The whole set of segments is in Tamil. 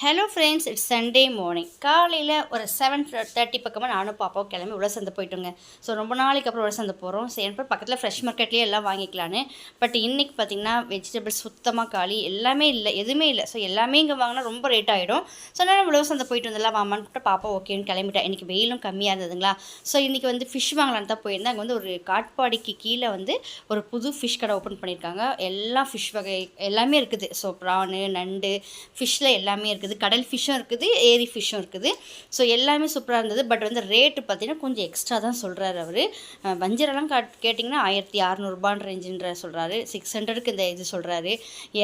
Hello friends it's Sunday morning காலையில் ஒரு செவன் தேர்ட்டி பக்கமாக நானும் பாப்பாவும் கிளம்பி உள்ள சந்தை போயிட்டோங்க. ஸோ ரொம்ப நாளைக்கு அப்புறம் உள்ள சந்தை போகிறோம் சரி அப்புறம் பக்கத்தில் ஃப்ரெஷ் மார்க்கெட்லேயே எல்லாம் வாங்கிக்கலான்னு. பட் இன்றைக்கி பார்த்தீங்கன்னா வெஜிடபிள்ஸ் சுத்தமாக காலி எல்லாமே இல்லை எதுவுமே இல்லை. ஸோ எல்லாமே இங்கே வாங்கினா ரொம்ப ரேட் ஆகிடும் ஸோ நான் உழவு சந்தை போயிட்டு வந்தெல்லாம் வாமான்னு பாப்பா ஓகேன்னு கிளம்பிட்டேன் இன்றைக்கி வெயிலும் கம்மியாக இருந்ததுங்களா? ஸோ இன்றைக்கி வந்து ஃபிஷ் வாங்கலான்னு தான் போயிருந்தேன். அங்கே வந்து ஒரு காட்பாடிக்கு கீழே வந்து ஒரு புது ஃபிஷ் கடை ஓப்பன் பண்ணியிருக்காங்க. எல்லா ஃபிஷ் வகை எல்லாமே இருக்குது. ஸோ ப்ரானு நண்டு ஃபிஷ்ஷில் எல்லாமே இருக்குது. கடல் ஃபிஷ்ஷும் இருக்குது ஏரி ஃபிஷ்ஷும் இருக்குது. ஸோ எல்லாமே சூப்பராக இருந்தது. பட் வந்து ரேட்டு பார்த்தீங்கன்னா கொஞ்சம் எக்ஸ்ட்ரா தான் சொல்கிறாரு அவர். வஞ்சிரெல்லாம் காட் கேட்டிங்கன்னா ஆயிரத்தி அறநூறுபான் ரேஞ்சுன்ற சொல்கிறாரு சிக்ஸ் ஹண்ட்ரடுக்கு இந்த இது சொல்கிறாரு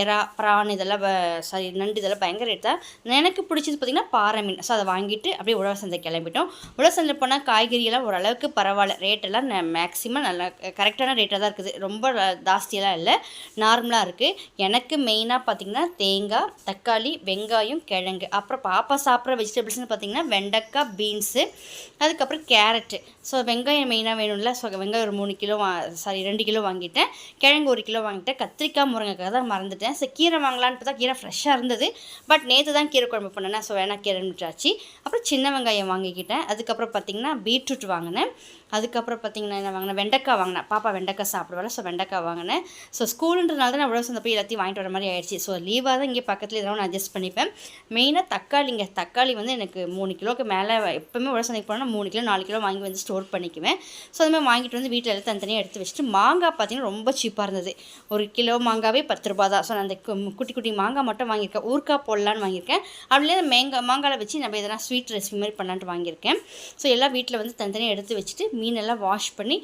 எறா ப்ரான் இதெல்லாம் சாரி நண்டு இதெல்லாம் பயங்கர ரேட் தான். எனக்கு பிடிச்சது பார்த்திங்கன்னா பாறை மீன். ஸோ அதை வாங்கிட்டு அப்படியே உழவர் சந்தை கிளம்பிட்டோம். உழவர் சந்தை போனால் காய்கறியெல்லாம் ஓரளவுக்கு பரவாயில்ல. ரேட்டெல்லாம் மேக்ஸிமம் நல்லா கரெக்டான ரேட்டாக தான் இருக்குது. ரொம்ப ஜாஸ்தியெல்லாம் இல்லை. நார்மலாக இருக்குது எனக்கு மெயினாக பார்த்திங்கன்னா தேங்காய் தக்காளி வெங்காயம் கிழங்கு. அப்புறம் பாப்பா சாப்பிட்ற வெஜிடபிள்ஸ்னு பார்த்திங்கன்னா வெண்டைக்காய் பீன்ஸு அதுக்கப்புறம் கேரட்டு. ஸோ வெங்காயம் மெயினாக வேணும்ல ஸோ வெங்காயம் ஒரு மூணு கிலோ வா சாரி ரெண்டு கிலோ வாங்கிட்டேன். கிழங்கு ஒரு கிலோ வாங்கிட்டேன். கத்திரிக்காய் முருங்கைக்காய் தான் மறந்துட்டேன். ஸோ கீரை வாங்கலான்னு பார்த்தா கீரை ஃப்ரெஷ்ஷாக இருந்தது. பட் நேற்று தான் கீரை குழம்பு பண்ணேன். ஸோ வேணா கீரை விட்டாச்சு அப்புறம் சின்ன வெங்காயம் வாங்கிக்கிட்டேன். அதுக்கப்புறம் பார்த்திங்கன்னா பீட்ரூட் வாங்கினேன். அதுக்கப்புறம் பார்த்திங்கன்னா என்ன வாங்கினேன்? வெண்டைக்காய் வாங்கினேன். பாப்பா வெண்டைக்காய் சாப்பிடுவாள்? ஸோ வெண்டைக்காய் வாங்கினேன். ஸோ ஸ்கூலுன்றனால தான் நான் உழவு சொந்த போய் எல்லாத்தையும் வாங்கிட்டு வர மாதிரி ஆயிடுச்சு. ஸோ லீவாக தான் இங்கே பக்கத்தில் இதெல்லாம் நான் அட்ஜஸ்ட் பண்ணிப்பேன். மெயினாக தக்காளிங்க. தக்காளி வந்து எனக்கு மூணு கிலோக்கு மேலே எப்போவுமே உடல் சந்தைக்கு போனால் மூணு கிலோ நாலு கிலோ வாங்கி வந்து ஸ்டோர் பண்ணிக்குவேன். ஸோ அதுமாதிரி வாங்கிட்டு வந்து வீட்டில் எல்லாம் தனித்தனியாக எடுத்து வச்சுட்டு மாங்காய் பார்த்திங்கன்னா ரொம்ப சீப்பாக இருந்தது. ஒரு கிலோ மாங்காவே பத்து ரூபா தான். ஸோ நான் அந்த கு- குட்டி குட்டி மாங்காய் மட்டும் வாங்கியிருக்கேன். ஊறுக்காய் போடலான்னு வாங்கியிருக்கேன். அப்படியே மேங்காய் மாங்காயில் வச்சு நம்ம எதனா ஸ்வீட் ரெசிபி மாதிரி பண்ணலான்ட்டு வாங்கியிருக்கேன். ஸோ எல்லாம் வீட்டில் வந்து தனித்தனியாக எடுத்து வச்சுட்டு மீனெல்லாம் வாஷ் பண்ணி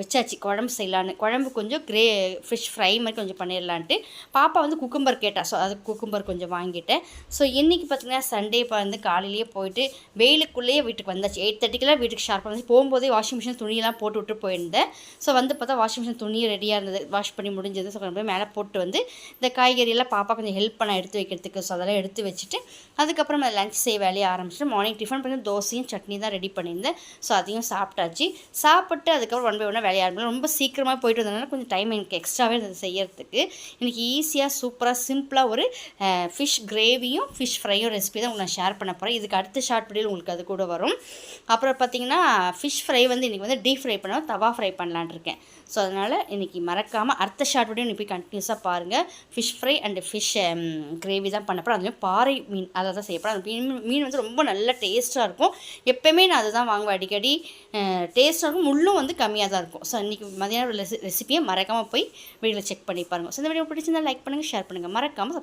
வச்சாச்சு. குழம்பு செய்யலான்னு குழம்பு கொஞ்சம் கிரே ஃபிஷ் ஃப்ரை மாதிரி கொஞ்சம் பண்ணிடலான்ட்டு பாப்பா வந்து குக்கும்பர் கேட்டா. ஸோ அது குக்கும்பர் கொஞ்சம் வாங்கிட்டேன். ஸோ ஸோ இன்றைக்கி பார்த்தீங்கன்னா சண்டே வந்து காலையிலேயே போயிட்டு வெயிலுக்குள்ளேயே வீட்டுக்கு வந்தாச்சு. எயிட் தேர்ட்டிக்கெல்லாம் வீட்டுக்கு ஷார்ப் வந்து போகும்போதே வாஷிங் மிஷின் துணியெல்லாம் போட்டு விட்டு போயிருந்தேன். ஸோ வந்து பார்த்தா வாஷிங் மிஷின் துணியும் ரெடியாக இருந்தது. வாஷ் பண்ணி முடிஞ்சது. ஸோ கொண்டு போய் மேலே போட்டு வந்து இந்த காய்கறியெல்லாம் பாப்பா கொஞ்சம் ஹெல்ப் பண்ண எடுத்து வைக்கிறதுக்கு. ஸோ அதெல்லாம் எடுத்து வச்சுட்டு அதுக்கப்புறம் லஞ்ச் செய்ய வேலையை ஆரம்பிச்சிட்டு மார்னிங் டிஃபன் பண்ணி தோசையும் சட்னி தான் ரெடி பண்ணியிருந்தேன். ஸோ அதையும் சாப்பிட்டாச்சு. சாப்பிட்டு அதுக்கப்புறம் ஒன் பை ஒன்னாக வேலையை ஆரம்பிச்சு ரொம்ப சீக்கிரமாக போயிட்டு வந்ததுனால கொஞ்சம் டைம் எனக்கு எக்ஸ்ட்ராவே இருந்தது செய்யறதுக்கு. எனக்கு ஈஸியாக சூப்பராக சிம்பிளாக ஒரு ஃபிஷ் கிரேவியும் ஃபிஷ் ஃப்ரையும் ரெசிபி தான் உங்களை நான் ஷேர் பண்ண போகிறேன் இதுக்கு அடுத்த ஷார்ட் வீடியோ உங்களுக்கு அது கூட வரும். அப்புறம் பார்த்தீங்கன்னா ஃபிஷ் ஃப்ரை வந்து இன்றைக்கி வந்து டீப் ஃப்ரை பண்ணால் தவா ஃப்ரை பண்ணலான்னு இருக்கேன். ஸோ அதனால் இன்றைக்கி மறக்காமல் அடுத்த ஷார்ட் வீடியோ நீ போய் கண்டினியூஸாக பாருங்கள் fish fry and fish gravy தான் பண்ண போகிறேன் அதுலேயும் பாறை மீன் அதை தான் செய்யப்படும் அந்த மீன் மீன் வந்து ரொம்ப நல்ல டேஸ்ட்டாக இருக்கும். எப்போயுமே நான் அதை தான் வாங்குவேன் அடிக்கடி. டேஸ்ட்டாக இருக்கும். முள்ளும் வந்து கம்மியாக தான் இருக்கும். ஸோ இன்றைக்கி மதியானம் ரெசிபியை மறக்காமல் போய் வீடியோவில் செக் பண்ணி பாருங்கள் ஸோ இந்த வீடியோ பிடிச்சிருந்தா லைக் பண்ணுங்கள் ஷேர் பண்ணுங்கள் மறக்காமல் சப்ஸ்கிரைப்